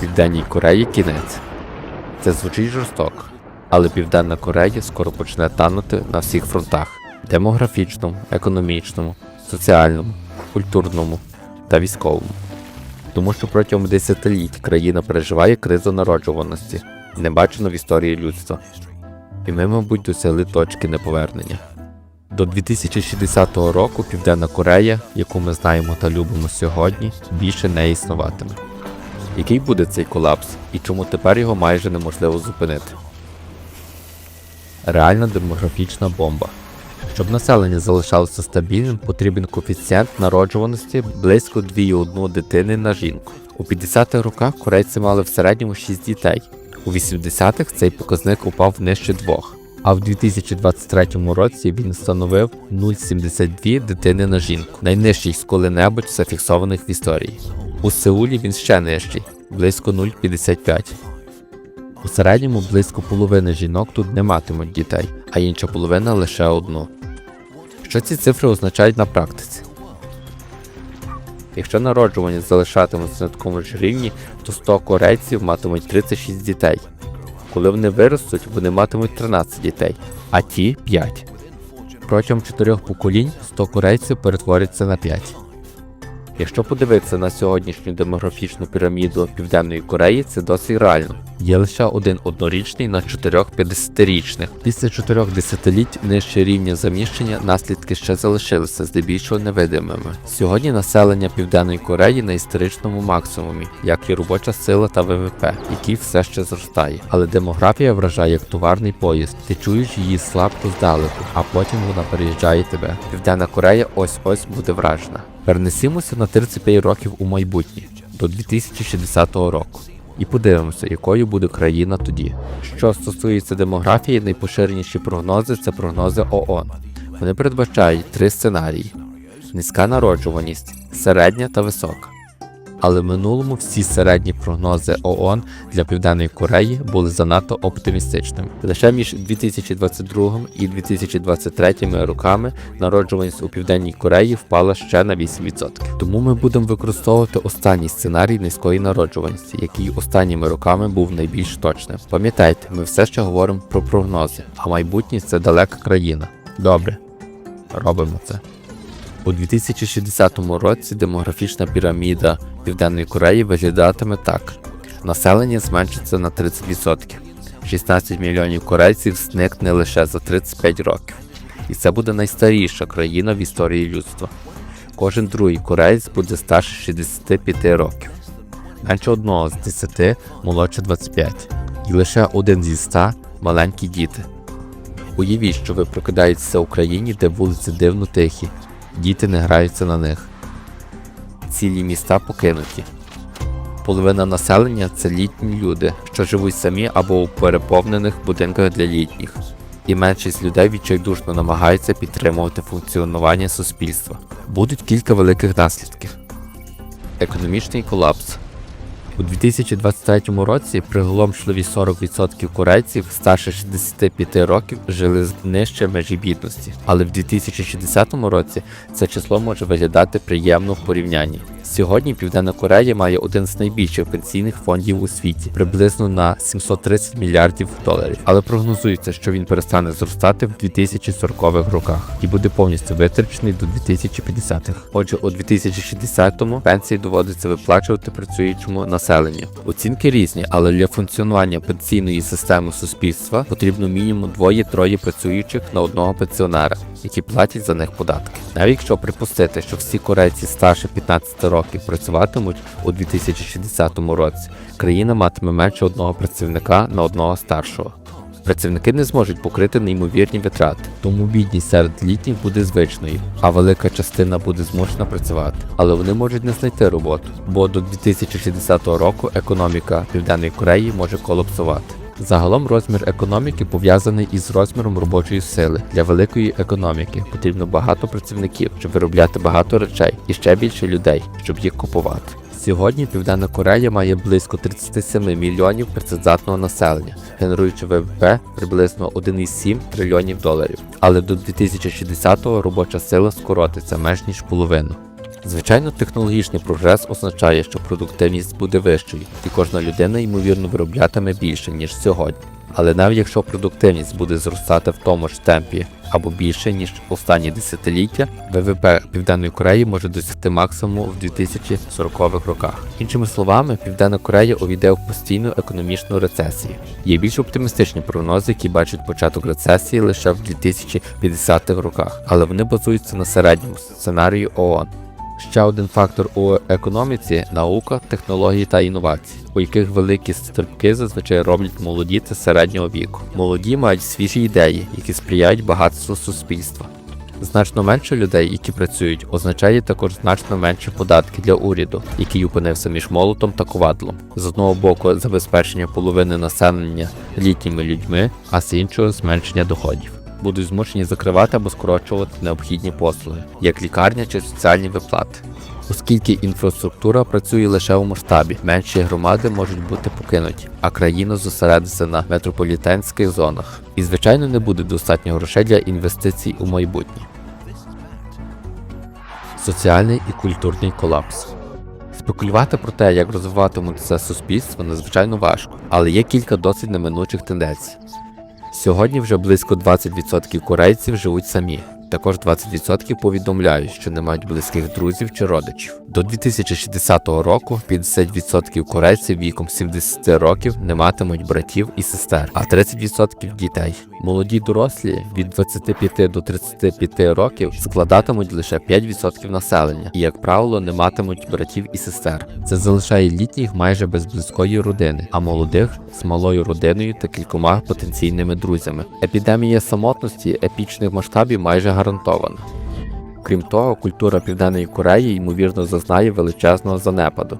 Південній Кореї кінець. Це звучить жорстоко, але Південна Корея скоро почне танути на всіх фронтах: демографічному, економічному, соціальному, культурному та військовому. Тому що протягом десятиліть країна переживає кризу народжуваності, не бачено в історії людства. І ми, мабуть, досягли точки неповернення. До 2060 року Південна Корея, яку ми знаємо та любимо сьогодні, більше не існуватиме. Який буде цей колапс і чому тепер його майже неможливо зупинити? Реальна демографічна бомба. Щоб населення залишалося стабільним, потрібен коефіцієнт народжуваності близько 2,1 дитини на жінку. У 50-х роках корейці мали в середньому 6 дітей. У 80-х цей показник упав нижче двох. А в 2023 році він становив 0,72 дитини на жінку, найнижчий з коли-небудь зафіксованих в історії. У Сеулі він ще нижчий, близько 0,55. У середньому близько половини жінок тут не матимуть дітей, а інша половина лише одну. Що ці цифри означають на практиці? Якщо народжуваність залишатиметься на такому ж рівні, то 100 корейців матимуть 36 дітей. Коли вони виростуть, вони матимуть 13 дітей, а ті 5. Протягом 4 поколінь 100 корейців перетворяться на 5. Якщо подивитися на сьогоднішню демографічну піраміду Південної Кореї, це досить реально. Є лише один однорічний на чотирьох 50-річних. Після чотирьох десятиліть нижче рівня заміщення наслідки ще залишилися, здебільшого невидимими. Сьогодні населення Південної Кореї на історичному максимумі, як і робоча сила та ВВП, який все ще зростає. Але демографія вражає як товарний поїзд. Ти чуєш її слабко здалеку, а потім вона переїжджає тебе. Південна Корея ось ось буде вражена. Перенесімося на 35 років у майбутнє до 2060 року. І подивимося, якою буде країна тоді. Що стосується демографії, найпоширеніші прогнози це прогнози ООН. Вони передбачають три сценарії: низька народжуваність, середня та висока. Але в минулому всі середні прогнози ООН для Південної Кореї були занадто оптимістичними. Лише між 2022 і 2023 роками народжуваність у Південній Кореї впала ще на 8%. Тому ми будемо використовувати останній сценарій низької народжуваності, який останніми роками був найбільш точним. Пам'ятайте, ми все ще говоримо про прогнози, а майбутнє це далека країна. Добре, робимо це. У 2060 році демографічна піраміда Південної Кореї виглядатиме так: населення зменшиться на 30%. 16 мільйонів корейців зникне лише за 35 років. І це буде найстаріша країна в історії людства. Кожен другий кореєць буде старше 65 років. Менше одного з 10 молодше 25. І лише один зі 100 маленькі діти. Уявіть, що ви прокидаєтеся в Україні, де вулиці дивно тихі, діти не граються на них. Цілі міста покинуті. Половина населення це літні люди, що живуть самі або у переповнених будинках для літніх. І меншість людей відчайдушно намагаються підтримувати функціонування суспільства. Будуть кілька великих наслідків. Економічний колапс. У 2023 році приголомшливі 40% корейців старше 65 років жили нижче межі бідності, але в 2060 році це число може виглядати приємно в порівнянні. Сьогодні Південна Корея має один з найбільших пенсійних фондів у світі, приблизно на 730 мільярдів доларів. Але прогнозується, що він перестане зростати в 2040-х роках і буде повністю витрачений до 2050-х. Отже, у 2060-му пенсії доводиться виплачувати працюючому населенню. Оцінки різні, але для функціонування пенсійної системи суспільства потрібно мінімум двоє-троє працюючих на одного пенсіонера, які платять за них податки. Навіть якщо припустити, що всі корейці старше 15 років працюватимуть у 2060 році, країна матиме менше одного працівника на одного старшого. Працівники не зможуть покрити неймовірні витрати, тому бідність серед літніх буде звичною, а велика частина буде змушена працювати. Але вони можуть не знайти роботу, бо до 2060 року економіка Південної Кореї може колапсувати. Загалом розмір економіки пов'язаний із розміром робочої сили. Для великої економіки потрібно багато працівників, щоб виробляти багато речей, і ще більше людей, щоб їх купувати. Сьогодні Південна Корея має близько 37 мільйонів працездатного населення, генеруючи ВВП приблизно 1,7 трильйонів доларів. Але до 2060-го робоча сила скоротиться менш ніж половину. Звичайно, технологічний прогрес означає, що продуктивність буде вищою, і кожна людина ймовірно вироблятиме більше, ніж сьогодні. Але навіть якщо продуктивність буде зростати в тому ж темпі або більше, ніж останні десятиліття, ВВП Південної Кореї може досягти максимуму в 2040-х роках. Іншими словами, Південна Корея увійде в постійну економічну рецесію. Є більш оптимістичні прогнози, які бачать початок рецесії лише в 2050-х роках, але вони базуються на середньому сценарію ООН. Ще один фактор у економіці наука, технології та інновації, у яких великі стрибки зазвичай роблять молоді та середнього віку. Молоді мають свіжі ідеї, які сприяють багатству суспільства. Значно менше людей, які працюють, означає також значно менше податки для уряду, який опинився між молотом та ковадлом. З одного боку, забезпечення половини населення літніми людьми, а з іншого зменшення доходів будуть змушені закривати або скорочувати необхідні послуги, як лікарня чи соціальні виплати. Оскільки інфраструктура працює лише у масштабі, менші громади можуть бути покинуті, а країна зосередиться на метрополітенських зонах. І, звичайно, не буде достатньо грошей для інвестицій у майбутнє. Соціальний і культурний колапс. Спекулювати про те, як розвиватиметься суспільство, надзвичайно важко, але є кілька досить неминучих тенденцій. Сьогодні вже близько 20% корейців живуть самі. Також 20% повідомляють, що не мають близьких друзів чи родичів. До 2060 року 50% корейців віком 70 років не матимуть братів і сестер, а 30% дітей. Молоді дорослі від 25 до 35 років складатимуть лише 5% населення і, як правило, не матимуть братів і сестер. Це залишає літніх майже без близької родини, а молодих з малою родиною та кількома потенційними друзями. Епідемія самотності епічних масштабів майже гарантована. Крім того, культура Південної Кореї ймовірно зазнає величезного занепаду.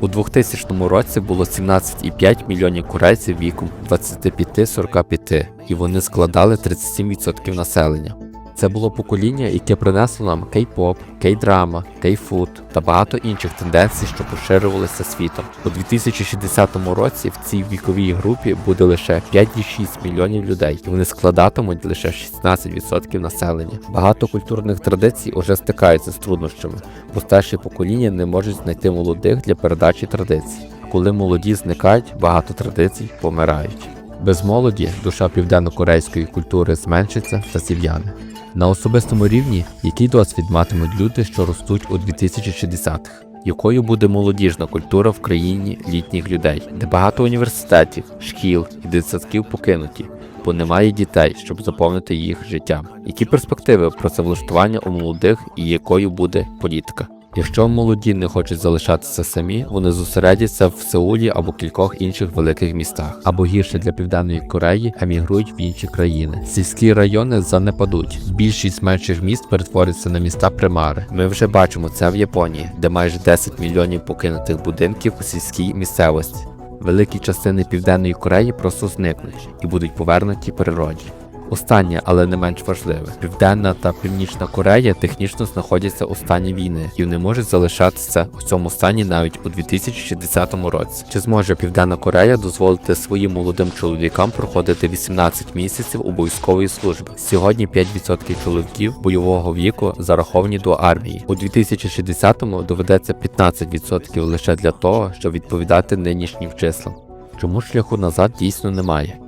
У 2000 році було 17,5 мільйонів корейців віком 25-45, і вони складали 37% населення. Це було покоління, яке принесло нам кей-поп, кей-драма, кей-фуд та багато інших тенденцій, що поширювалися світом. У 2060 році в цій віковій групі буде лише 5,6 мільйонів людей, і вони складатимуть лише 16% населення. Багато культурних традицій уже стикаються з труднощами, бо старші покоління не можуть знайти молодих для передачі традицій. Коли молоді зникають, багато традицій помирають. Без молоді душа південно-корейської культури зменшиться та зів'яне. На особистому рівні, який досвід матимуть люди, що ростуть у 2060-х? Якою буде молодіжна культура в країні літніх людей, де багато університетів, шкіл і дитсадків покинуті, бо немає дітей, щоб заповнити їх життям? Які перспективи працевлаштування у молодих і якою буде політика? Якщо молоді не хочуть залишатися самі, вони зосередяться в Сеулі або кількох інших великих містах, або гірше для південної Кореї емігрують в інші країни. Сільські райони занепадуть. Більшість менших міст перетвориться на міста примари. Ми вже бачимо це в Японії, де майже 10 мільйонів покинутих будинків у сільській місцевості. Великі частини південної Кореї просто зникнуть і будуть повернуті природі. Останнє, але не менш важливе, Південна та Північна Корея технічно знаходяться у стані війни і не можуть залишатися у цьому стані навіть у 2060 році. Чи зможе Південна Корея дозволити своїм молодим чоловікам проходити 18 місяців обов'язкової служби? Сьогодні 5% чоловіків бойового віку зараховані до армії. У 2060-му доведеться 15% лише для того, щоб відповідати нинішнім числам. Чому шляху назад дійсно немає?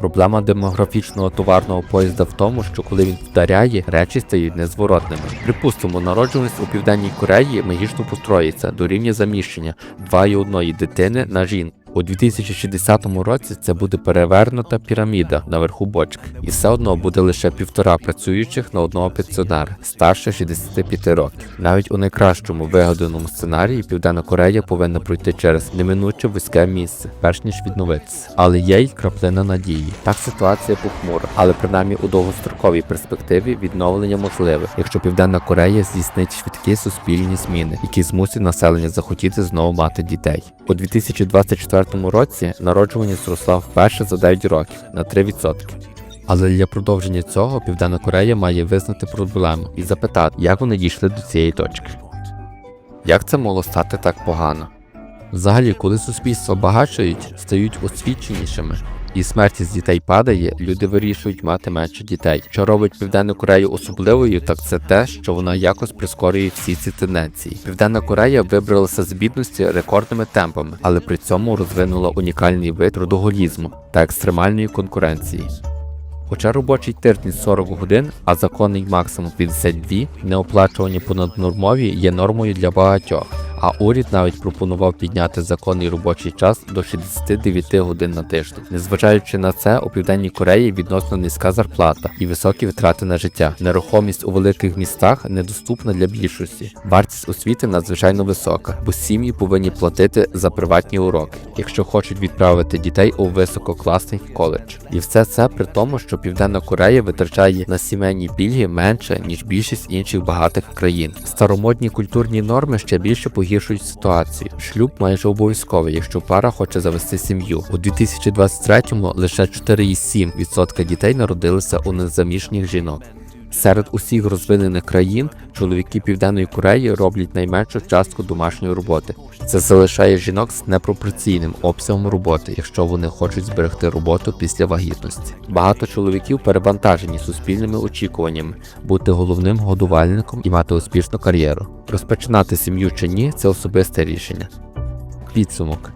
Проблема демографічного товарного поїзда в тому, що коли він вдаряє, речі стають незворотними. Припустимо, народжуваність у південній Кореї магічно построїться до рівня заміщення 2,1 дитини на жінку. У 2060 році це буде перевернута піраміда наверху бочки, і все одно буде лише півтора працюючих на одного пенсіонера старше 65 років. Навіть у найкращому вигаданому сценарії Південна Корея повинна пройти через неминуче вузьке місце, перш ніж відновитися. Але є й краплина надії. Так ситуація похмура, але принаймні у довгостроковій перспективі відновлення можливе, якщо Південна Корея здійснить швидкі суспільні зміни, які змусять населення захотіти знову мати дітей. У 2024 році народжуваність зросла вперше за 9 років на 3%. Але для продовження цього Південна Корея має визнати проблему і запитати, як вони дійшли до цієї точки. Як це могло стати так погано? Взагалі, коли суспільство багатшають, стають освіченішими, і смертність дітей падає, люди вирішують мати менше дітей. Що робить Південну Корею особливою, так це те, що вона якось прискорює всі ці тенденції. Південна Корея вибралася з бідності рекордними темпами, але при цьому розвинула унікальний вид трудоголізму та екстремальної конкуренції. Хоча робочий тиждень 40 годин, а законний максимум 52, неоплачувані понаднормові є нормою для багатьох. А уряд навіть пропонував підняти законний робочий час до 69 годин на тиждень. Незважаючи на це, у південній Кореї відносно низька зарплата і високі витрати на життя. Нерухомість у великих містах недоступна для більшості. Вартість освіти надзвичайно висока, бо сім'ї повинні платити за приватні уроки, якщо хочуть відправити дітей у висококласний коледж. І все це при тому, що Південна Корея витрачає на сімейні пільги менше ніж більшість інших багатих країн. Старомодні культурні норми ще більше погіршують ситуацію. Шлюб майже обов'язковий, якщо пара хоче завести сім'ю. У 2023-му лише 4,7% дітей народилися у незаміжніх жінок. Серед усіх розвинених країн чоловіки Південної Кореї роблять найменшу частку домашньої роботи. Це залишає жінок з непропорційним обсягом роботи, якщо вони хочуть зберегти роботу після вагітності. Багато чоловіків перевантажені суспільними очікуваннями бути головним годувальником і мати успішну кар'єру. Розпочинати сім'ю чи ні це особисте рішення. Підсумок.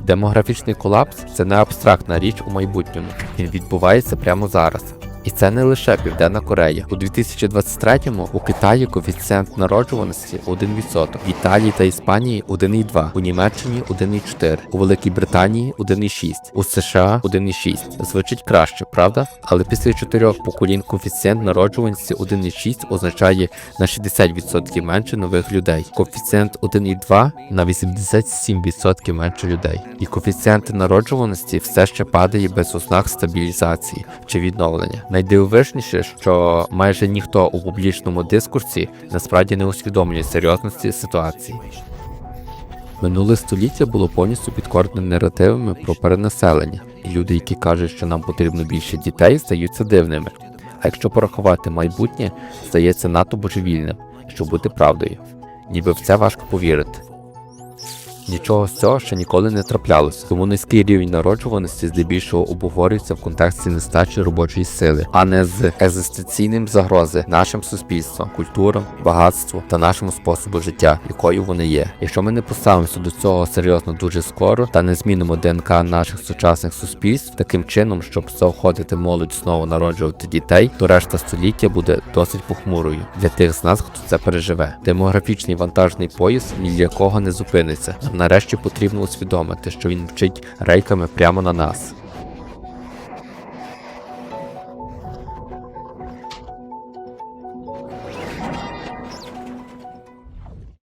Демографічний колапс це не абстрактна річ у майбутньому. Він відбувається прямо зараз. І це не лише Південна Корея. У 2023-му у Китаї коефіцієнт народжуваності 1%, в Італії та Іспанії 1,2, у Німеччині 1,4, у Великій Британії 1,6, у США 1,6. Звучить краще, правда? Але після чотирьох поколінь коефіцієнт народжуваності 1,6 означає на 60% менше нових людей. Коефіцієнт 1,2 на 87% менше людей. І коефіцієнт народжуваності все ще падає без ознак стабілізації чи відновлення. Найдивовижніше, що майже ніхто у публічному дискурсі насправді не усвідомлює серйозності ситуації. Минуле століття було повністю підкорене наративами про перенаселення, і люди, які кажуть, що нам потрібно більше дітей, здаються дивними. А якщо порахувати майбутнє, здається надто божевільним, щоб бути правдою. Ніби в це важко повірити. Нічого з цього ще ніколи не траплялося, тому низький рівень народжуваності здебільшого обговорюється в контексті нестачі робочої сили, а не з екзистенційним загрози нашим суспільством, культурам, багатству та нашому способу життя, якою вони є. Якщо ми не поставимося до цього серйозно дуже скоро та не змінимо ДНК наших сучасних суспільств таким чином, щоб заохотити молодь знову народжувати дітей, то решта століття буде досить похмурою для тих з нас, хто це переживе. Демографічний вантажний поїзд ні для кого не зупиниться. Нарешті потрібно усвідомити, що він вчить рейками прямо на нас.